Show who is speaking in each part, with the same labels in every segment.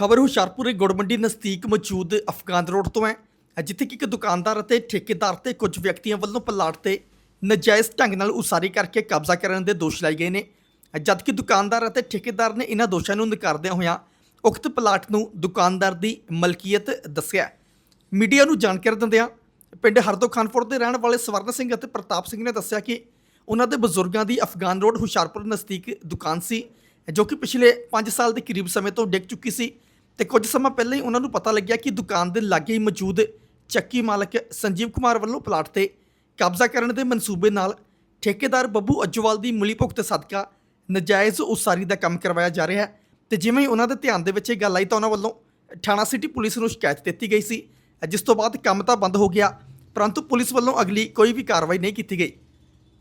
Speaker 1: ਖਬਰ ਹੁਸ਼ਿਆਰਪੁਰ ਗੁੜ ਮੰਡੀ ਨਜ਼ਦੀਕ ਮੌਜੂਦ ਅਫਗਾਨ ਰੋਡ ਤੋਂ ਹੈ। ਜਿੱਥੇ ਕਿ ਇੱਕ ਦੁਕਾਨਦਾਰ ਅਤੇ ਠੇਕੇਦਾਰ ਤੇ ਕੁਝ ਵਿਅਕਤੀਆਂ ਵੱਲੋਂ ਪਲਾਟ ਤੇ ਨਜਾਇਜ਼ ਢੰਗ ਨਾਲ ਉਸਾਰੀ ਕਰਕੇ ਕਬਜ਼ਾ ਕਰਨ ਦੇ ਦੋਸ਼ ਲਾਏ ਗਏ ਨੇ। ਜਦਕਿ ਦੁਕਾਨਦਾਰ ਅਤੇ ਠੇਕੇਦਾਰ ਨੇ ਇਹਨਾਂ ਦੋਸ਼ਾਂ ਨੂੰ ਨਕਾਰਦਿਆਂ ਹੋਇਆਂ ਉਕਤ ਪਲਾਟ ਨੂੰ ਦੁਕਾਨਦਾਰ ਦੀ ਮਲਕੀਅਤ ਦੱਸਿਆ ਮੀਡੀਆ ਨੂੰ ਜਾਣਕਾਰੀ ਦਿੰਦਿਆਂ ਪਿੰਡ ਹਰਦੋ ਖਾਨਪੁਰ ਦੇ ਰਹਿਣ ਵਾਲੇ ਸਵਰਨ ਸਿੰਘ ਅਤੇ ਪ੍ਰਤਾਪ ਸਿੰਘ ਨੇ ਦੱਸਿਆ ਕਿ ਉਹਨਾਂ ਦੇ ਬਜ਼ੁਰਗਾਂ ਦੀ ਅਫਗਾਨ ਰੋਡ ਹੁਸ਼ਿਆਰਪੁਰ ਨਜ਼ਦੀਕ ਦੁਕਾਨ ਸੀ, ਜੋ ਕਿ ਪਿਛਲੇ 5 ਸਾਲ ਦੇ ਕਰੀਬ ਸਮੇਂ ਤੋਂ ਡਿੱਗ ਚੁੱਕੀ ਸੀ। ਤੇ ਕੁਝ ਸਮਾਂ ਪਹਿਲਾਂ ਹੀ ਉਹਨਾਂ ਨੂੰ ਪਤਾ ਲੱਗਿਆ ਕਿ ਦੁਕਾਨ ਦੇ ਲਾਗੇ ਹੀ ਮੌਜੂਦ ਚੱਕੀ ਮਾਲਕ ਸੰਜੀਵ ਕੁਮਾਰ ਵੱਲੋਂ ਪਲਾਟ ਤੇ ਕਬਜ਼ਾ ਕਰਨ ਦੇ ਮਨਸੂਬੇ ਨਾਲ ਠੇਕੇਦਾਰ ਬੱਬੂ ਅੱਜਵਾਲ ਦੀ ਮਿਲੀਭੁਗਤ ਸਦਕਾ ਨਜਾਇਜ਼ ਉਸਾਰੀ ਦਾ ਕੰਮ ਕਰਵਾਇਆ ਜਾ ਰਿਹਾ ਹੈ। ਤੇ ਜਿਵੇਂ ਹੀ ਉਹਨਾਂ ਦੇ ਧਿਆਨ ਦੇ ਵਿੱਚ ਇਹ ਗੱਲ ਆਈ ਤਾਂ ਉਹਨਾਂ ਵੱਲੋਂ ਥਾਣਾ ਸਿਟੀ ਪੁਲਿਸ ਨੂੰ ਸ਼ਿਕਾਇਤ ਦਿੱਤੀ ਗਈ ਸੀ। ਜਿਸ ਤੋਂ ਬਾਅਦ ਕੰਮ ਤਾਂ ਬੰਦ ਹੋ ਗਿਆ, ਪਰੰਤੂ ਪੁਲਿਸ ਵੱਲੋਂ ਅਗਲੀ ਕੋਈ ਵੀ ਕਾਰਵਾਈ ਨਹੀਂ ਕੀਤੀ ਗਈ।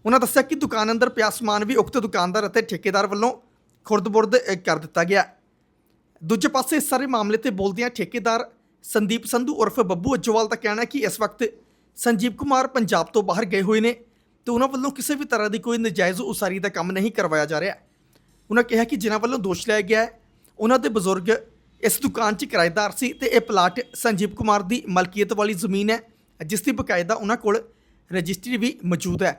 Speaker 1: ਉਹਨਾਂ ਦੱਸਿਆ ਕਿ ਦੁਕਾਨ ਅੰਦਰ ਪਿਆ ਸਮਾਨ ਵੀ ਉਕਤ ਦੁਕਾਨਦਾਰ ਅਤੇ ਠੇਕੇਦਾਰ ਵੱਲੋਂ ਖੁਰਦ-ਬੁਰਦ ਕਰ ਦਿੱਤਾ ਗਿਆ। ਦੂਜੇ ਪਾਸੇ ਇਸ ਸਾਰੇ ਮਾਮਲੇ ਤੇ ਬੋਲਦਿਆਂ ਠੇਕੇਦਾਰ ਸੰਦੀਪ ਸੰਧੂ ਉਰਫ ਬੱਬੂ ਅੱਜਵਾਲ ਦਾ ਕਹਿਣਾ ਹੈ ਕਿ ਇਸ ਵਕਤ ਸੰਜੀਵ ਕੁਮਾਰ ਪੰਜਾਬ ਤੋਂ ਬਾਹਰ ਗਏ ਹੋਏ ਨੇ ਤੇ ਉਹਨਾਂ ਵੱਲੋਂ ਕਿਸੇ ਵੀ ਤਰ੍ਹਾਂ ਦੀ ਕੋਈ ਨਜਾਇਜ਼ ਉਸਾਰੀ ਦਾ ਕੰਮ ਨਹੀਂ ਕਰਵਾਇਆ ਜਾ ਰਿਹਾ। ਉਹਨਾਂ ਕਿਹਾ ਕਿ ਜਿਨ੍ਹਾਂ ਵੱਲੋਂ ਦੋਸ਼ ਲਾਇਆ ਗਿਆ ਹੈ, ਉਹਨਾਂ ਦੇ ਬਜ਼ੁਰਗ ਇਸ ਦੁਕਾਨ 'ਚ ਕਿਰਾਏਦਾਰ ਸੀ ਤੇ ਇਹ ਪਲਾਟ ਸੰਜੀਵ ਕੁਮਾਰ ਦੀ ਮਲਕੀਅਤ ਵਾਲੀ ਜ਼ਮੀਨ ਹੈ, ਜਿਸ ਦੀ ਬਕਾਇਦਾ ਉਹਨਾਂ ਕੋਲ ਰਜਿਸਟਰੀ ਵੀ ਮੌਜੂਦ ਹੈ।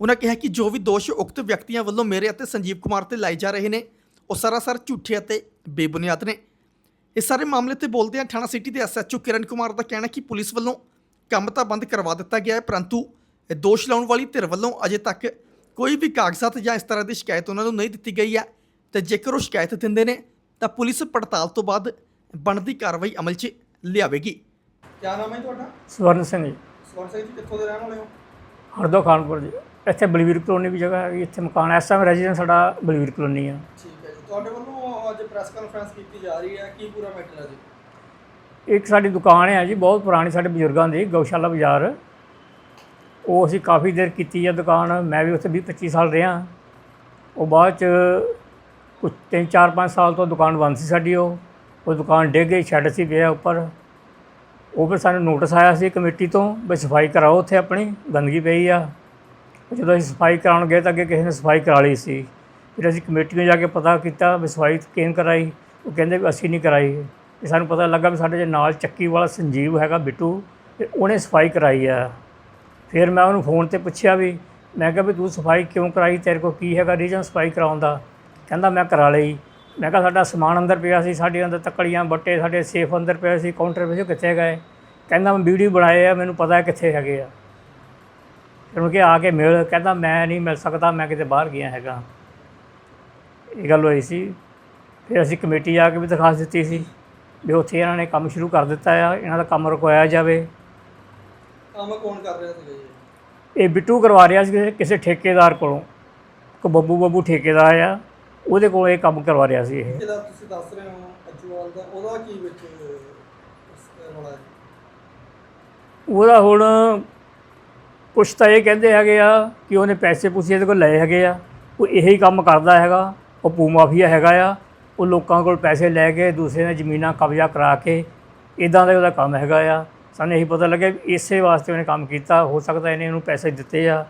Speaker 1: ਉਹਨਾਂ ਕਿਹਾ ਕਿ ਜੋ ਵੀ ਦੋਸ਼ ਉਕਤ ਵਿਅਕਤੀਆਂ ਵੱਲੋਂ ਮੇਰੇ ਅਤੇ ਸੰਜੀਵ ਕੁਮਾਰ ਤੇ ਲਾਏ ਜਾ ਰਹੇ ਨੇ, ਉਹ ਸਰਾਸਰ ਝੂਠੇ ਅਤੇ ਬੇਬੁਨਿਆਦ ਨੇ। ਇਸ ਸਾਰੇ ਮਾਮਲੇ ਤੇ ਬੋਲਦਿਆਂ ਥਾਣਾ ਸਿਟੀ ਦੇ ਐਸਐਚਓ ਕਿਰਨ ਕੁਮਾਰ ਦਾ ਕਹਿਣਾ ਕਿ ਪੁਲਿਸ ਵੱਲੋਂ ਕੰਮ ਤਾਂ ਬੰਦ ਕਰਵਾ ਦਿੱਤਾ ਗਿਆ ਹੈ ਪਰੰਤੂ ਇਹ ਦੋਸ਼ ਲਾਉਣ ਵਾਲੀ ਧਿਰ ਵੱਲੋਂ ਅਜੇ ਤੱਕ ਕੋਈ ਵੀ ਕਾਗਜ਼ਾਤ ਜਾਂ ਇਸ ਤਰ੍ਹਾਂ ਦੀ ਸ਼ਿਕਾਇਤ ਉਹਨਾਂ ਨੂੰ ਨਹੀਂ ਦਿੱਤੀ ਗਈ ਹੈ। ਤੇ ਜੇਕਰ ਉਹ ਸ਼ਿਕਾਇਤ ਦਿੰਦੇ ਨੇ ਤਾਂ ਪੁਲਿਸ ਪੜਤਾਲ ਤੋਂ ਬਾਅਦ ਬਣਦੀ ਕਾਰਵਾਈ ਅਮਲ 'ਚ ਲਿਆਵੇਗੀ। ਕੀ ਨਾਮ ਹੈ ਤੁਹਾਡਾ?
Speaker 2: ਸਵਰਨ ਸਿੰਘ ਜੀ।
Speaker 1: ਸਵਰ ਸਿੰਘ ਜੀ ਕਿੱਥੋਂ ਦੇ ਰਹਿਣ ਵਾਲੇ ਹੋ?
Speaker 2: ਹਰਦੋ ਖਾਨਪੁਰ ਜੀ। ਇੱਥੇ ਬਲਵੀਰ ਕਲੋਨੀ ਵੀ ਜਗ੍ਹਾ ਹੈਗੀ ਇੱਥੇ ਮਕਾਨ ਐਸ ਐਮ ਰੈਜ਼ੀਡੈਂਸ ਸਾਡਾ ਬਲਵੀਰ ਕਲੋਨੀ ਆ।
Speaker 1: ਠੀਕ ਹੈ ਜੀ। ਤੁਹਾਡੇ ਵੱਲੋਂ ਅੱਜ ਪ੍ਰੈਸ ਕਾਨਫਰੰਸ ਕੀਤੀ ਜਾ ਰਹੀ ਹੈ, ਕੀ ਪੂਰਾ ਮੈਟਰ ਹੈ ਜੀ?
Speaker 2: ਇੱਕ ਸਾਡੀ ਦੁਕਾਨ ਹੈ ਜੀ, ਬਹੁਤ ਪੁਰਾਣੀ ਸਾਡੇ ਬਜ਼ੁਰਗਾਂ ਦੀ, ਗਊਸ਼ਾਲਾ ਬਾਜ਼ਾਰ। ਉਹ ਅਸੀਂ ਕਾਫੀ ਦੇਰ ਕੀਤੀ ਆ ਦੁਕਾਨ, ਮੈਂ ਵੀ ਉੱਥੇ 20 25 ਸਾਲ ਰਿਹਾ। ਉਹ ਬਾਅਦ ਚ ਕੁਝ 3 4 5 ਸਾਲ ਤੋਂ ਦੁਕਾਨ ਬੰਦ ਸੀ ਸਾਡੀ ਉਹ। ਉਹ ਦੁਕਾਨ ਡਿੱਗ ਗਈ ਛੱਡ ਸੀ ਪਿਆ ਉੱਪਰ। ਉਹ ਫਿਰ ਸਾਨੂੰ ਨੋਟਿਸ ਆਇਆ ਸੀ ਕਮੇਟੀ ਤੋਂ ਵੀ ਸਫ਼ਾਈ ਕਰਾਓ ਉੱਥੇ ਆਪਣੀ, ਗੰਦਗੀ ਪਈ ਆ। ਜਦੋਂ ਅਸੀਂ ਸਫ਼ਾਈ ਕਰਾਉਣ ਗਏ ਤਾਂ ਅੱਗੇ ਕਿਸੇ ਨੇ ਸਫ਼ਾਈ ਕਰਾ ਲਈ ਸੀ। ਫਿਰ ਅਸੀਂ ਕਮੇਟੀ ਨੂੰ ਜਾ ਕੇ ਪਤਾ ਕੀਤਾ ਵੀ ਸਫ਼ਾਈ ਕਿਹਨ ਕਰਾਈ, ਉਹ ਕਹਿੰਦੇ ਵੀ ਅਸੀਂ ਨਹੀਂ ਕਰਾਈ। ਤੇ ਸਾਨੂੰ ਪਤਾ ਲੱਗਾ ਵੀ ਸਾਡੇ ਜੇ ਨਾਲ ਚੱਕੀ ਵਾਲਾ ਸੰਜੀਵ ਹੈਗਾ ਬਿੱਟੂ, ਤੇ ਉਹਨੇ ਸਫ਼ਾਈ ਕਰਾਈ ਆ। ਫਿਰ ਮੈਂ ਉਹਨੂੰ ਫੋਨ ਤੇ ਪੁੱਛਿਆ ਵੀ, ਮੈਂ ਕਿਹਾ ਵੀ ਤੂੰ ਸਫ਼ਾਈ ਕਿਉਂ ਕਰਾਈ? ਤੇਰੇ ਕੋਲ ਕੀ ਹੈਗਾ ਰੀਜ਼ਨ ਸਫ਼ਾਈ ਕਰਾਉਣ ਦਾ? ਕਹਿੰਦਾ ਮੈਂ ਕਰਾ ਲਈ। ਮੈਂ ਕਿਹਾ ਸਾਡਾ ਸਮਾਨ ਅੰਦਰ ਪਿਆ ਸੀ, ਸਾਡੇ ਅੰਦਰ ਤੱਕੜੀਆਂ ਬੱਟੇ ਸਾਡੇ ਸੇਫ ਅੰਦਰ ਪਿਆ ਸੀ, ਕਾਊਂਟਰ ਵਿੱਚ ਕਿੱਥੇ ਗਏ? ਕਹਿੰਦਾ ਮੈਂ ਵੀਡੀਓ ਬਣਾਏ ਆ, ਮੈਨੂੰ ਪਤਾ ਕਿੱਥੇ ਹੈਗੇ ਆ। ਫਿਰ ਮੈਂ ਕਿਹਾ ਆ ਕੇ ਮਿਲ। ਕਹਿੰਦਾ ਮੈਂ ਨਹੀਂ ਮਿਲ ਸਕਦਾ, ਮੈਂ ਕਿਤੇ ਬਾਹਰ ਗਿਆ ਹੈਗਾ। ਇਹ ਗੱਲ ਹੋਈ ਸੀ। ਫਿਰ ਅਸੀਂ ਕਮੇਟੀ ਆ ਕੇ ਵੀ ਦਿਖਾ ਦਿੱਤੀ ਸੀ ਵੀ ਉੱਥੇ ਇਹਨਾਂ ਨੇ ਕੰਮ ਸ਼ੁਰੂ ਕਰ ਦਿੱਤਾ ਆ ਇਹਨਾਂ ਦਾ ਕੰਮ ਰੁਕਵਾਇਆ ਜਾਵੇ।
Speaker 1: ਕੰਮ ਕੌਣ ਕਰ ਰਿਹਾ ਜੀ?
Speaker 2: ਇਹ ਬਿੱਟੂ ਕਰਵਾ ਰਿਹਾ ਸੀ ਕਿਸੇ- ਕਿਸੇ ਠੇਕੇਦਾਰ ਕੋਲੋਂ ਕੋ ਬੱਬੂ ਬੱਬੂ ਠੇਕੇਦਾਰ ਆ ਉਹਦੇ ਕੋਲ ਇਹ ਕੰਮ ਕਰਵਾ ਰਿਹਾ ਸੀ ਇਹ।
Speaker 1: ਜਿਹਦਾ ਤੁਸੀਂ ਦੱਸ ਰਹੇ ਹੋ ਅਜਵਾਲ ਦਾ ਉਹਦਾ ਕੀ ਵਿੱਚ ਰੌਲਾ ਹੈ?
Speaker 2: ਉਹਦਾ ਹੁਣ ਕੁਛ ਤਾਂ ਇਹ ਕਹਿੰਦੇ ਹੈਗੇ ਆ ਕਿ ਉਹਨੇ ਪੈਸੇ ਪੂਸੇ ਇਹਦੇ ਕੋਲ ਲਏ ਹੈਗੇ ਆ ਉਹ ਇਹੀ ਕੰਮ ਕਰਦਾ ਹੈਗਾ। ਉਹ ਪੂ ਮਾਫੀਆ ਹੈਗਾ ਆ ਉਹ ਲੋਕਾਂ ਕੋਲ ਪੈਸੇ ਲੈ ਕੇ ਦੂਸਰੇ ਨੇ ਜ਼ਮੀਨਾਂ ਕਬਜ਼ਾ ਕਰਾ ਕੇ ਇਦਾਂ ਦਾ ਉਹਦਾ ਕੰਮ ਹੈਗਾ ਆ। ਸਾਨੂੰ ਇਹੀ ਪਤਾ ਲੱਗਿਆ ਵੀ ਇਸੇ ਵਾਸਤੇ ਉਹਨੇ ਕੰਮ ਕੀਤਾ ਹੋ ਸਕਦਾ ਇਹਨੇ ਉਹਨੂੰ ਪੈਸੇ ਦਿੱਤੇ ਆ।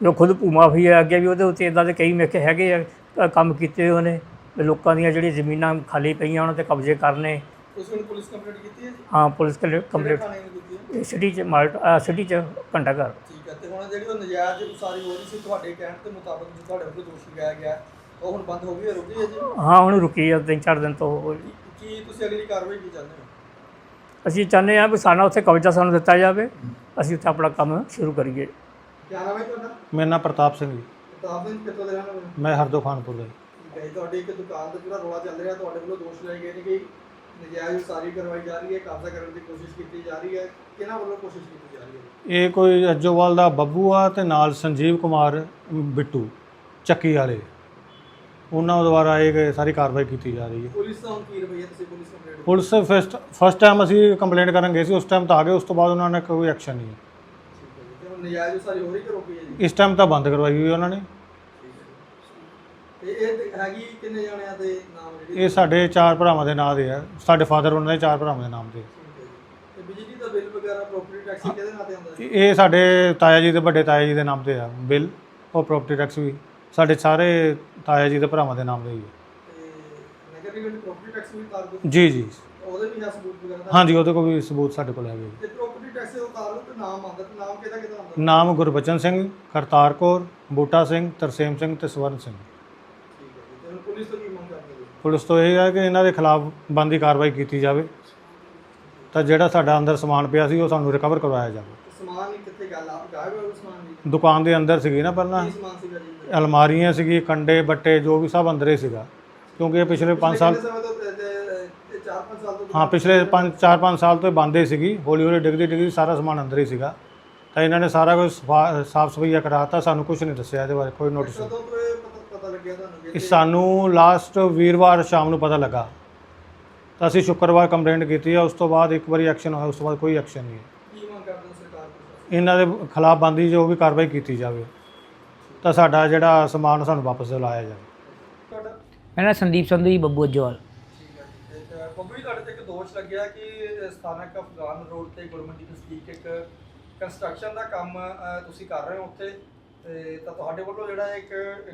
Speaker 2: ਜੋ ਖੁਦ ਪੂ ਮਾਫੀਆ ਅੱਗੇ ਵੀ ਉਹਦੇ ਉੱਤੇ ਇਦਾਂ ਦੇ ਕਈ ਮੇਕੇ ਹੈਗੇ ਆ ਕੰਮ ਕੀਤੇ ਉਹਨੇ। ਲੋਕਾਂ ਦੀਆਂ ਜਿਹੜੀਆਂ ਜ਼ਮੀਨਾਂ ਖਾਲੀ ਪਈਆਂ ਉਹਨਾਂ ਤੇ ਕਬਜ਼ੇ ਕਰਨੇ।
Speaker 1: ਤੁਸੀਂ ਹੁਣ ਪੁਲਿਸ ਕੰਪਲੇਂਟ ਕੀਤੀ ਹੈ
Speaker 2: ਹਾਂ ਪੁਲਿਸ ਕੰਪਲੀਟ। ਸਿਟੀ ਚ ਮਾਲਟ ਸਿਟੀ ਚ ਘੰਟਾ ਘਰ।
Speaker 1: ਠੀਕ ਹੈ ਤੇ ਹੁਣ ਜਿਹੜੀ ਉਹ ਨਜਾਇਜ਼ ਉਸਾਰੀ ਹੋ ਰਹੀ ਸੀ ਤੁਹਾਡੇ ਕਹਿਣ ਦੇ ਮੁਤਾਬਕ ਜੋ ਤੁਹਾਡੇ ਵੱਲੋਂ ਦੋਸ਼ ਲਗਾਇਆ ਗਿਆ ਉਹ ਹੁਣ ਬੰਦ ਹੋ ਗਈ ਹੈ ਰੁਕੀ ਹੈ ਜੀ?
Speaker 2: ਹਾਂ ਹੁਣ ਰੁਕੀ ਆ ਤਿੰਨ ਚਾਰ ਦਿਨ ਤੋਂ।
Speaker 1: ਕੀ- ਕੀ ਤੁਸੀਂ ਅਗਲੀ ਕਾਰਵਾਈ ਕੀ ਚਾਹੁੰਦੇ ਹੋ?
Speaker 2: ਅਸੀਂ ਚਾਹੁੰਦੇ ਹਾਂ ਵੀ ਸਾਡਾ ਉੱਥੇ ਕਬਜ਼ਾ ਸਾਨੂੰ ਦਿੱਤਾ ਜਾਵੇ। ਅਸੀਂ ਉੱਥੇ ਆਪਣਾ ਕੰਮ ਸ਼ੁਰੂ ਕਰੀਏ।
Speaker 1: ਕੀ ਨਾਮ ਹੈ ਤੁਹਾਡਾ?
Speaker 3: ਮੇਰਾ ਨਾਮ ਪ੍ਰਤਾਪ ਸਿੰਘ ਜੀ।
Speaker 1: ਪ੍ਰਤਾਪ ਸਿੰਘ ਕਿੱਥੋਂ ਦੇ ਰਹਿਣ ਵਾਲੇ ਹੋ?
Speaker 3: ਮੈਂ ਹਰਦੋ ਖਾਨਪੁਰ ਦਾ ਜੀ।
Speaker 1: ਠੀਕ ਹੈ ਜੀ, ਤੁਹਾਡੀ ਇੱਕ ਦੁਕਾਨ ਤੇ ਜਿਹੜਾ ਰੌਲਾ ਚੱਲ ਰਿਹਾ ਤੁਹਾਡੇ ਵੱਲੋਂ ਦੋਸ਼ ਲਾਏ ਗਏ ਨੇ ਕਿ ਨਜਾਇਜ਼ ਉਸਾਰੀ ਕਰਵਾਈ ਜਾ ਰਹੀ ਹੈ ਕਬਜ਼ਾ ਕਰਨ ਦੀ ਕੋਸ਼ਿਸ਼ ਕੀਤੀ ਜਾ ਰਹੀ ਹੈ। ਕਿਹਨਾਂ ਵੱਲੋਂ ਕੋਸ਼ਿਸ਼ ਕੀਤੀ ਜਾ ਰਹੀ ਹੈ?
Speaker 3: ਇਹ ਕੋਈ ਅੱਜੋਵਾਲ ਦਾ ਬੱਬੂ ਆ ਤੇ ਨਾਲ ਸੰਜੀਵ ਕੁਮਾਰ ਬਿੱਟੂ ਚੱਕੀ ਵਾਲੇ। ਉਹਨਾਂ ਦੁਆਰਾ ਇਹ ਸਾਰੀ ਕਾਰਵਾਈ ਕੀਤੀ ਜਾ ਰਹੀ ਹੈ।
Speaker 1: ਪੁਲਿਸ ਦਾ ਹੁਣ ਕੀ ਰਵਈਆ? ਤੁਸੀਂ police complaint
Speaker 3: police first first time ਅਸੀਂ ਕੰਪਲੇਂਟ ਕਰਨ ਗਏ ਸੀ ਉਸ ਟਾਈਮ ਤਾਂ ਆ ਗਏ ਉਸ ਤੋਂ ਬਾਅਦ ਉਹਨਾਂ ਨੇ ਕੋਈ ਐਕਸ਼ਨ ਨਹੀਂ
Speaker 1: ਤੇ ਹੁਣ ਨਜਾਇਜ਼ ਉਸਾਰੀ ਹੋ ਰਹੀ ਕਿ ਰੋਕੀ ਹੈ ਜੀ?
Speaker 3: ਇਸ ਟਾਈਮ ਤਾਂ ਬੰਦ ਕਰਵਾਈ ਹੋਈ ਉਹਨਾਂ ਨੇ।
Speaker 1: ਤੇ ਇਹ ਤੇ ਹੈਗੀ ਕਿੰਨੇ ਜਣਿਆਂ ਦੇ ਨਾਮ ਜਿਹੜੇ?
Speaker 3: ਇਹ ਸਾਡੇ ਚਾਰ ਭਰਾਵਾਂ ਦੇ ਨਾਂ ਦੇ ਆ। ਸਾਡੇ ਫਾਦਰ ਉਹਨਾਂ ਦੇ ਚਾਰ ਭਰਾਵਾਂ ਦੇ ਨਾਮ ਤੇ
Speaker 1: ਬਿਜਲੀ ਦਾ ਬਿੱਲ ਵਗੈਰਾ ਪ੍ਰੋਪਰਟੀ ਟੈਕਸ ਕਿਹਦੇ ਨਾਂ ਤੇ ਆਉਂਦਾ ਹੈ?
Speaker 3: ਇਹ ਸਾਡੇ ਤਾਇਆ ਜੀ ਦੇ ਵੱਡੇ ਤਾਇਆ ਜੀ ਦੇ ਨਾਮ ਤੇ ਆ ਬਿੱਲ ਉਹ ਪ੍ਰੋਪਰਟੀ ਟੈਕਸ ਵੀ। ਸਾਡੇ ਸਾਰੇ ਤਾਇਆ ਜੀ ਦੇ ਭਰਾਵਾਂ ਦੇ ਨਾਮ ਤੇ ਹੀ ਹੈ
Speaker 4: ਪ੍ਰੋਪਰਟੀ ਟੈਕਸ ਵੀ ਦਿਓ
Speaker 3: ਜੀ ਜੀ।
Speaker 4: ਉਹਦੇ ਵੀ ਹੈ ਸਬੂਤ ਵਗੈਰਾ ਦਾ
Speaker 3: ਹਾਂਜੀ ਉਹਦੇ ਕੋਲ ਵੀ ਸਬੂਤ ਸਾਡੇ ਕੋਲ ਹੈਗੇ ਜੀ।
Speaker 4: ਤੇ ਪ੍ਰੋਪਰਟੀ ਟੈਕਸ ਦੇ ਉਤਾਰ ਲਓ ਤੇ ਨਾਮ ਆਉਂਦਾ ਤੇ ਨਾਮ ਕਿਹਦਾ ਕਿਹਦਾ ਆਉਂਦਾ?
Speaker 3: ਨਾਮ ਗੁਰਬਚਨ ਸਿੰਘ ਕਰਤਾਰ ਕੌਰ ਬੂਟਾ ਸਿੰਘ ਤਰਸੇਮ ਸਿੰਘ ਤੇ ਸਵਰਨ ਸਿੰਘ।
Speaker 4: ਠੀਕ ਹੈ ਜੀ ਤੇ ਹੁਣ ਪੁਲਿਸ ਤੋਂ ਕੀ ਮੰਗ ਕਰਦੇ ਹੋ?
Speaker 3: ਪੁਲਿਸ ਤੋਂ ਇਹ ਹੈ ਕਿ ਇਹਨਾਂ ਦੇ ਖਿਲਾਫ ਬੰਦੀ ਕਾਰਵਾਈ ਕੀਤੀ ਜਾਵੇ। ਤਾਂ ਜਿਹੜਾ ਸਾਡਾ ਅੰਦਰ ਸਮਾਨ ਪਿਆ ਸੀ ਉਹ ਸਾਨੂੰ ਰਿਕਵਰ ਕਰਵਾਇਆ ਜਾਵੇ।
Speaker 4: ਤੇ ਸਮਾਨ ਹੀ ਕਿੱਥੇ ਗੱਲ ਆਪ ਗਾਇਬ ਉਹ ਸਮਾਨ? ਦੀ
Speaker 3: ਦੁਕਾਨ ਦੇ ਅੰਦਰ ਸੀਗੀ ਨਾ ਪਹਿਲਾਂ।
Speaker 4: ਕੀ ਸਮਾਨ ਸੀਗਾ ਜੀ?
Speaker 3: ਅਲਮਾਰੀਆਂ ਸੀਗੀ ਕੰਡੇ ਬੱਟੇ ਜੋ ਵੀ ਸਭ ਅੰਦਰ ਹੀ ਸੀਗਾ। ਕਿਉਂਕਿ ਇਹ ਪਿਛਲੇ 5 ਸਾਲ
Speaker 4: ਸਮੇਂ ਤੋਂ ਤੋਂ
Speaker 3: ਹਾਂ ਪਿਛਲੇ 5 4-5 ਸਾਲ ਤੋਂ ਬੰਦ ਹੀ ਸੀਗੀ। ਹੌਲੀ ਹੌਲੀ ਡਿੱਗਦੀ ਡਿੱਗਦੀ ਸਾਰਾ ਸਮਾਨ ਅੰਦਰ ਹੀ ਸੀਗਾ। ਤਾਂ ਇਹਨਾਂ ਨੇ ਸਾਰਾ ਕੁਝ ਸਾਫ਼ ਸਫਾਈਆ ਕਰਾਤਾ ਸਾਨੂੰ ਕੁਝ ਨਹੀਂ ਦੱਸਿਆ ਇਹਦੇ ਬਾਰੇ ਕੋਈ ਨੋਟਿਸ
Speaker 4: ਕਦੋਂ ਤੋਂ ਇਹ ਪਤਾ ਪਤਾ ਲੱਗਿਆ ਤੁਹਾਨੂੰ
Speaker 3: ਇਹ ਸਾਨੂੰ ਲਾਸਟ ਵੀਰਵਾਰ ਸ਼ਾਮ ਨੂੰ ਪਤਾ ਲੱਗਾ। ਤਾਂ ਅਸੀਂ ਸ਼ੁੱਕਰਵਾਰ ਕੰਪਲੇਂਟ ਕੀਤੀ ਹੈ ਉਸ ਤੋਂ ਬਾਅਦ ਇੱਕ ਵਾਰੀ ਐਕਸ਼ਨ ਹੋਇਆ ਉਸ ਤੋਂ ਬਾਅਦ ਕੋਈ ਐਕਸ਼ਨ ਨਹੀਂ ਹੈ ਇਹਨਾਂ ਦੇ ਖਿਲਾਫ ਬੰਦੀ ਜੋ ਵੀ ਕਾਰਵਾਈ ਕੀਤੀ ਜਾਵੇ ਤਾਂ ਸਾਡਾ ਜਿਹੜਾ ਸਮਾਨ ਸਾਨੂੰ ਵਾਪਸ ਦਿਲਾਇਆ ਜਾਵੇ।
Speaker 4: ਤੁਹਾਡਾ
Speaker 5: ਮੇਰਾ ਨਾਮ ਸੰਦੀਪ ਸੰਧੂ ਜੀ ਬੱਬੂ ਅਜਵਾਲ।
Speaker 4: ਠੀਕ ਹੈ ਜੀ ਤੇ ਬੱਬੂ ਜੀ ਤੁਹਾਡੇ ਤੇ ਇੱਕ ਦੋਸ਼ ਲੱਗਿਆ ਕਿ ਸਥਾਨਕ ਅਫਗਾਨ ਰੋਡ ਤੇ ਗੁਰਮੰਡੀ ਨਜ਼ਦੀਕ ਇੱਕ ਕੰਸਟਰਕਸ਼ਨ ਦਾ ਕੰਮ ਅ, ਤੁਸੀਂ ਕਰ ਰਹੇ ਹੋ ਉੱਥੇ ਤੇ ਤਾਂ ਤੁਹਾਡੇ ਵੱਲੋਂ ਜਿਹੜਾ ਇੱਕ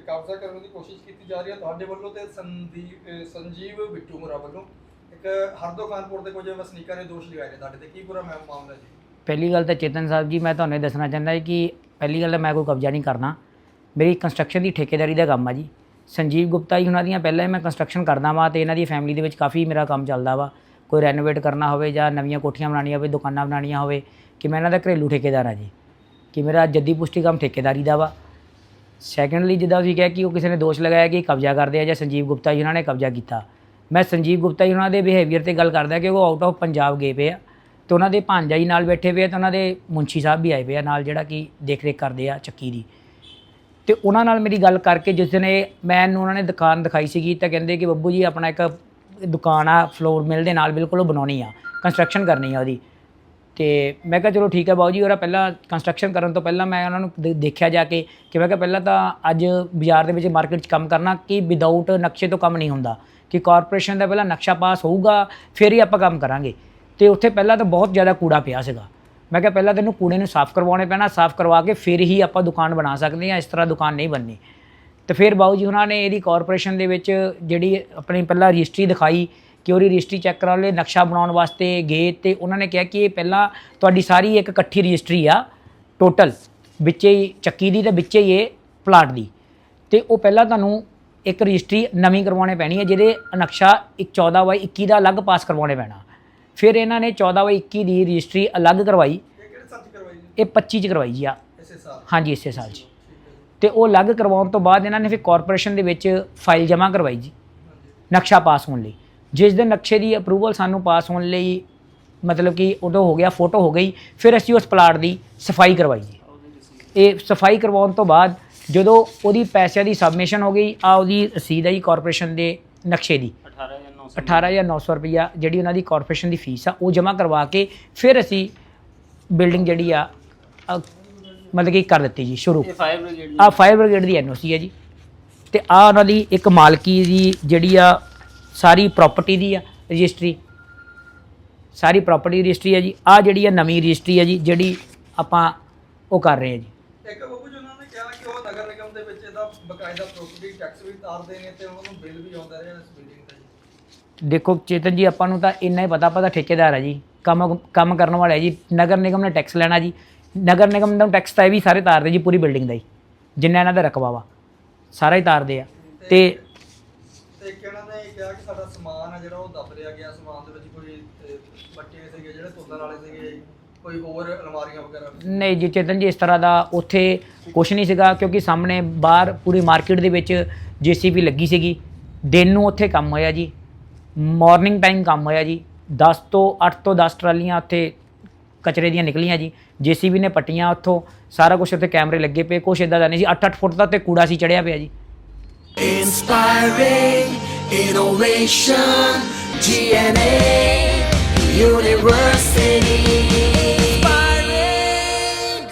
Speaker 4: ਕਬਜ਼ਾ ਕਰਨ ਦੀ ਕੋਸ਼ਿਸ਼ ਕੀਤੀ ਜਾ ਰਹੀ ਹੈ ਤੁਹਾਡੇ ਵੱਲੋਂ ਤੇ ਸੰਦੀਪ ਅ, ਸੰਜੀਵ ਬਿੱਟੂ ਮੁਰਾ ਵੱਲੋਂ ਇੱਕ ਹਰਦੋ ਕਾਨਪੁਰ ਦੇ ਕੁਝ ਵਸਨੀਕਾਂ ਨੇ ਦੋਸ਼ ਲਗਾਏ ਨੇ ਤੁਹਾਡੇ ਤੇ ਕੀ ਪੂਰਾ ਮੈਂ ਮਾਮਲਾ ਜੀ?
Speaker 5: ਪਹਿਲੀ ਗੱਲ ਤਾਂ ਚੇਤਨ ਸਾਹਿਬ ਜੀ, ਮੈਂ ਤੁਹਾਨੂੰ ਇਹ ਦੱਸਣਾ ਚਾਹੁੰਦਾ ਕਿ ਪਹਿਲੀ ਗੱਲ ਤਾਂ ਮੈਂ ਕੋਈ ਕਬਜ਼ਾ ਨਹੀਂ ਕਰਨਾ। ਮੇਰੀ ਕੰਸਟਰਕਸ਼ਨ ਦੀ ਠੇਕੇਦਾਰੀ ਦਾ ਕੰਮ ਆ ਜੀ। ਸੰਜੀਵ ਗੁਪਤਾ ਜੀ, ਉਹਨਾਂ ਦੀਆਂ ਪਹਿਲਾਂ ਹੀ ਮੈਂ ਕੰਸਟਰਕਸ਼ਨ ਕਰਦਾ ਵਾਂ ਤੇ ਇਹਨਾਂ ਦੀ ਫੈਮਿਲੀ ਦੇ ਵਿੱਚ ਕਾਫੀ ਮੇਰਾ ਕੰਮ ਚੱਲਦਾ ਵਾ। ਕੋਈ ਰੈਨੋਵੇਟ ਕਰਨਾ ਹੋਵੇ ਜਾਂ ਨਵੀਆਂ ਕੋਠੀਆਂ ਬਣਾਉਣੀਆਂ ਹੋਵੇ, ਦੁਕਾਨਾਂ ਬਣਾਉਣੀਆਂ ਹੋਵੇ, ਕਿ ਮੈਂ ਇਹਨਾਂ ਦਾ ਘਰੇਲੂ ਠੇਕੇਦਾਰ ਆ ਜੀ। ਕਿ ਮੇਰਾ ਜੱਦੀ ਪੁਸ਼ਟੀ ਕੰਮ ਠੇਕੇਦਾਰੀ ਦਾ ਵਾ। ਸੈਕੰਡਲੀ ਜਿੱਦਾਂ ਤੁਸੀਂ ਕਿਹਾ ਕਿ ਉਹ ਕਿਸੇ ਨੇ ਦੋਸ਼ ਲਗਾਇਆ ਕਿ ਕਬਜ਼ਾ ਕਰਦੇ ਆ ਜਾਂ ਸੰਜੀਵ ਗੁਪਤਾ ਜੀ, ਉਹਨਾਂ ਨੇ ਕਬਜ਼ਾ ਕੀਤਾ। ਮੈਂ ਸੰਜੀਵ ਗੁਪਤਾ ਜੀ, ਉਹਨਾਂ ਦੇ ਬਿਹੇਵੀਅਰ ਤੇ ਗੱਲ ਕਰਦਾ ਕਿ ਉਹ ਆਊਟ ਆਫ ਪੰਜਾਬ ਗਏ ਪਏ ਆ। ਤੇ ਉਹਨਾਂ ਦੇ ਭਾਂਜਾ ਜੀ ਨਾਲ ਬੈਠੇ ਪਏ ਆ ਤੇ ਉਹਨਾਂ ਦੇ ਮੁੰਸ਼ੀ ਸਾਹਿਬ ਵੀ ਆਏ ਪਏ ਆ ਨਾਲ, ਜਿਹੜਾ ਕਿ ਦੇਖ ਰੇਖ ਕਰਦੇ ਆ ਚੱਕੀ ਦੀ। ਤੇ ਉਹਨਾਂ ਨਾਲ ਮੇਰੀ ਗੱਲ ਕਰਕੇ ਜਿਸ ਦਿਨ ਇਹ ਮੈਨੂੰ ਉਹਨਾਂ ਨੇ ਦੁਕਾਨ ਦਿਖਾਈ ਸੀਗੀ ਤਾਂ ਕਹਿੰਦੇ ਕਿ ਬੱਬੂ ਜੀ, ਆਪਣਾ ਇੱਕ ਦੁਕਾਨ ਆ ਫਲੋਰ ਮਿਲ ਦੇ ਨਾਲ ਬਿਲਕੁਲ ਉਹ ਬਣਾਉਣੀ ਆ ਕੰਸਟਰਕਸ਼ਨ ਕਰਨੀ ਆ ਉਹਦੀ। ਤੇ ਮੈਂ ਕਿਹਾ ਚਲੋ ਠੀਕ ਹੈ ਬਾਊ ਜੀ, ਉਹਦਾ ਪਹਿਲਾਂ ਕੰਸਟਰਕਸ਼ਨ ਕਰਨ ਤੋਂ ਪਹਿਲਾਂ ਮੈਂ ਉਹਨਾਂ ਨੂੰ ਦੇ- ਦੇਖਿਆ ਜਾ ਕੇ ਕਿ ਮੈਂ ਕਿਹਾ ਪਹਿਲਾਂ ਤਾਂ ਅੱਜ ਬਾਜ਼ਾਰ ਦੇ ਵਿੱਚ ਮਾਰਕੀਟ 'ਚ ਕੰਮ ਕਰਨਾ ਕਿ ਵਿਦਆਊਟ ਨਕਸ਼ੇ ਤੋਂ ਕੰਮ ਨਹੀਂ ਹੁੰਦਾ, ਕਿ ਕਾਰਪੋਰੇਸ਼ਨ ਦਾ ਪਹਿਲਾਂ ਨਕਸ਼ਾ ਪਾਸ ਹੋਊਗਾ, ਫਿਰ ਹੀ ਆਪਾਂ ਕੰਮ ਕਰਾਂਗੇ। ਤੇ ਉੱਥੇ ਪਹਿਲਾਂ ਤਾਂ ਬਹੁਤ ਜ਼ਿਆਦਾ ਕੂੜਾ ਪਿਆ ਸੀਗਾ। ਮੈਂ ਕਿਹਾ ਪਹਿਲਾਂ ਤੈਨੂੰ ਕੂੜੇ ਨੂੰ ਸਾਫ਼ ਕਰਵਾਉਣੇ ਪੈਣਾ, ਸਾਫ਼ ਕਰਵਾ ਕੇ ਫਿਰ ਹੀ ਆਪਾਂ ਦੁਕਾਨ ਬਣਾ ਸਕਦੇ ਹਾਂ, ਇਸ ਤਰ੍ਹਾਂ ਦੁਕਾਨ ਨਹੀਂ ਬਣਨੀ। ਤੇ ਫਿਰ ਬਾਊ ਜੀ ਉਹਨਾਂ ਨੇ ਇਹਦੀ ਕਾਰਪੋਰੇਸ਼ਨ ਦੇ ਵਿੱਚ ਜਿਹੜੀ ਆਪਣੀ ਪਹਿਲਾਂ ਰਜਿਸਟਰੀ ਦਿਖਾਈ ਕਿ ਉਹਦੀ ਰਜਿਸਟਰੀ ਚੈੱਕ ਕਰਾਉਣ ਲਈ ਨਕਸ਼ਾ ਬਣਾਉਣ ਵਾਸਤੇ ਗਏ ਤੇ ਉਹਨਾਂ ਨੇ ਕਿਹਾ ਕਿ ਇਹ ਪਹਿਲਾਂ ਤੁਹਾਡੀ ਸਾਰੀ ਇੱਕ ਇਕੱਠੀ ਰਜਿਸਟਰੀ ਆ ਟੋਟਲ ਵਿੱਚੇ ਹੀ ਚੱਕੀ ਦੀ ਤੇ ਵਿੱਚੇ ਹੀ ਇਹ ਪਲਾਟ ਦੀ। ਤੇ ਉਹ ਪਹਿਲਾਂ ਤੁਹਾਨੂੰ ਇੱਕ ਰਜਿਸਟਰੀ ਨਵੀਂ ਕਰਵਾਉਣੀ ਪੈਣੀ ਹੈ, ਜਿਹਦੇ ਨਕਸ਼ਾ ਇੱਕ 14 ਬਾਈ 21 ਦਾ ਅਲੱਗ ਪਾਸ ਕਰਵਾਉਣੇ ਪੈਣਾ। ਫਿਰ ਇਹਨਾਂ ਨੇ 14 ਬਾਈ 21 ਦੀ ਰਜਿਸਟਰੀ ਅਲੱਗ ਕਰਵਾਈ।
Speaker 4: ਇਹ ਕਿਹੜੇ 'ਚ ਕਰਵਾਈ ਜੀ
Speaker 5: ਇਹ 25 ਚ ਕਰਵਾਈ ਜੀ ਆ। ਹਾਂਜੀ, ਇਸੇ ਸਾਲ 'ਚ। ਤੇ ਉਹ ਅਲੱਗ ਕਰਵਾਉਣ ਤੋਂ ਬਾਅਦ ਇਹਨਾਂ ਨੇ ਫਿਰ ਕਾਰਪੋਰੇਸ਼ਨ ਦੇ ਵਿੱਚ ਫਾਈਲ ਜਮ੍ਹਾਂ ਕਰਵਾਈ ਜੀ, ਨਕਸ਼ਾ ਪਾਸ ਹੋਣ ਲਈ। ਜਿਸ ਦਿਨ ਨਕਸ਼ੇ ਦੀ ਅਪਰੂਵਲ ਸਾਨੂੰ ਪਾਸ ਹੋਣ ਲਈ ਮਤਲਬ ਕਿ ਉਦੋਂ ਹੋ ਗਿਆ, ਫੋਟੋ ਹੋ ਗਈ, ਫਿਰ ਅਸੀਂ ਉਸ ਪਲਾਟ ਦੀ ਸਫ਼ਾਈ ਕਰਵਾਈ ਜੀ। ਇਹ ਸਫ਼ਾਈ ਕਰਵਾਉਣ ਤੋਂ ਬਾਅਦ ਜਦੋਂ ਉਹਦੀ ਪੈਸਿਆਂ ਦੀ ਸਬਮਿਸ਼ਨ ਹੋ ਗਈ ਆ ਉਹਦੀ ਰਸੀਦ ਆਈ ਕਾਰਪੋਰੇਸ਼ਨ ਦੇ ਨਕਸ਼ੇ ਦੀ। 18900 ਰੁਪਈਆ ਜਿਹੜੀ ਉਹਨਾਂ ਦੀ ਕਾਰਪੋਰੇਸ਼ਨ ਦੀ ਫੀਸ ਆ ਉਹ ਜਮ੍ਹਾਂ ਕਰਵਾ ਕੇ ਫਿਰ ਅਸੀਂ ਬਿਲਡਿੰਗ ਜਿਹੜੀ ਆ ਅ, ਮਤਲਬ ਕਿ ਕਰ ਦਿੱਤੀ ਜੀ ਸ਼ੁਰੂ। ਆ ਫਾਇਰ ਬ੍ਰਿਗੇਡ ਦੀ ਐਨਓਸੀ ਹੈ ਜੀ। ਤੇ ਆ ਉਹਨਾਂ ਦੀ ਇੱਕ ਮਾਲਕੀ ਦੀ ਜਿਹੜੀ ਆ ਸਾਰੀ ਪ੍ਰਾਪਰਟੀ ਦੀ ਆ ਰਜਿਸਟਰੀ ਸਾਰੀ ਪ੍ਰਾਪਰਟੀ ਰਜਿਸਟਰੀ ਹੈ ਜੀ। ਆ ਜਿਹੜੀ ਆ ਨਵੀਂ ਰਜਿਸਟਰੀ ਹੈ ਜੀ ਜਿਹੜੀ ਆਪਾਂ ਉਹ ਕਰ ਰਹੇ ਹਾਂ ਜੀ।
Speaker 4: ਇੱਕ ਬੱਬੂ ਜੀ ਉਹਨਾਂ ਨੇ ਕਿਹਾ ਕਿ ਉਹ ਨਗਰ ਨਿਗਮ ਦੇ ਵਿੱਚ ਇਹਦਾ ਬਕਾਇਦਾ ਪ੍ਰੋਪਰਟੀ ਟੈਕਸ ਵੀ ਤਾਰਦੇ ਨੇ ਤੇ ਉਹਨਾਂ ਨੂੰ ਬਿੱਲ ਵੀ ਆਉਂਦਾ ਰਿਹਾ ਇਸ ਬਿਲਡਿੰਗ ਦਾ ਜੀ।
Speaker 5: ਦੇਖੋ ਚੇਤਨ ਜੀ ਆਪਾਂ ਨੂੰ ਤਾਂ ਇੰਨਾ ਹੀ ਪਤਾ ਪਤਾ ਠੇਕੇਦਾਰ ਹੈ ਜੀ। ਕੰਮ ਕੰਮ ਕਰਨ ਵਾਲਾ ਹੈ ਜੀ। ਨਗਰ ਨਿਗਮ ਨੇ ਟੈਕਸ ਲੈਣਾ ਜੀ। ਨਗਰ ਨਿਗਮ ਦਾ ਟੈਕਸ ਤਾਂ ਇਹ ਵੀ ਸਾਰੇ ਤਾਰਦੇ ਜੀ ਪੂਰੀ ਬਿਲਡਿੰਗ ਦਾ ਹੀ। ਜਿੰਨਾ ਇਹਨਾਂ ਦਾ ਰਕਬਾ ਵਾ ਸਾਰਾ ਹੀ ਤਾਰਦੇ ਆ। ਤੇ
Speaker 4: ਤੇ ਇੱਕ ਇਹਨਾਂ ਨੇ ਕਿਹਾ ਕਿ ਸਾਡਾ ਸਮਾਨ ਆ ਜਿਹੜਾ ਉਹ ਦੱਬ ਰਿਹਾ ਗਿਆ ਸਮਾਨ ਦੇ ਵਿੱਚ ਕੋਈ ਅਹ, ਬੱਟੇ ਸੀਗੇ ਜਿਹੜੇ ਤੁਲਣ ਵਾਲੇ ਸੀਗੇ ਕੋਈ ਹੋਰ ਅਲਮਾਰੀਆਂ ਵਗੈਰਾ?
Speaker 5: ਨਹੀਂ ਜੀ ਚੇਤਨ ਜੀ ਇਸ ਤਰ੍ਹਾਂ ਦਾ ਉੱਥੇ ਕੁਝ ਨਹੀਂ ਸੀਗਾ ਕਿਉਂਕਿ ਸਾਹਮਣੇ ਬਾਹਰ ਪੂਰੀ ਮਾਰਕੀਟ ਦੇ ਵਿੱਚ ਜੀਸੀਬੀ ਲੱਗੀ ਸੀਗੀ। ਦਿਨ ਨੂੰ ਉੱਥੇ ਕੰਮ ਹੋਇਆ ਜੀ। ਮਾਰਨਿੰਗ ਟਾਈਮ ਕੰਮ ਹੋਇਆ ਜੀ। 10 ਤੋਂ 8 ਤੋਂ 10 ਟਰਾਲੀਆਂ ਉੱਥੇ ਕਚਰੇ ਦੀਆਂ ਨਿਕਲੀਆਂ ਜੀ। ਜੀਸੀਬੀ ਨੇ ਪੱਟੀਆਂ ਉੱਥੋਂ ਸਾਰਾ ਕੁਝ ਉੱਥੇ ਕੈਮਰੇ ਲੱਗੇ ਪਏ ਕੁਛ ਇਦਾਂ ਦਾ ਨਹੀਂ ਸੀ 8-8 ਫੁੱਟ ਦਾ ਉੱਤੇ ਕੂੜਾ ਸੀ ਚੜਿਆ ਪਿਆ ਜੀ।
Speaker 6: Inspiring innovation, GNA University.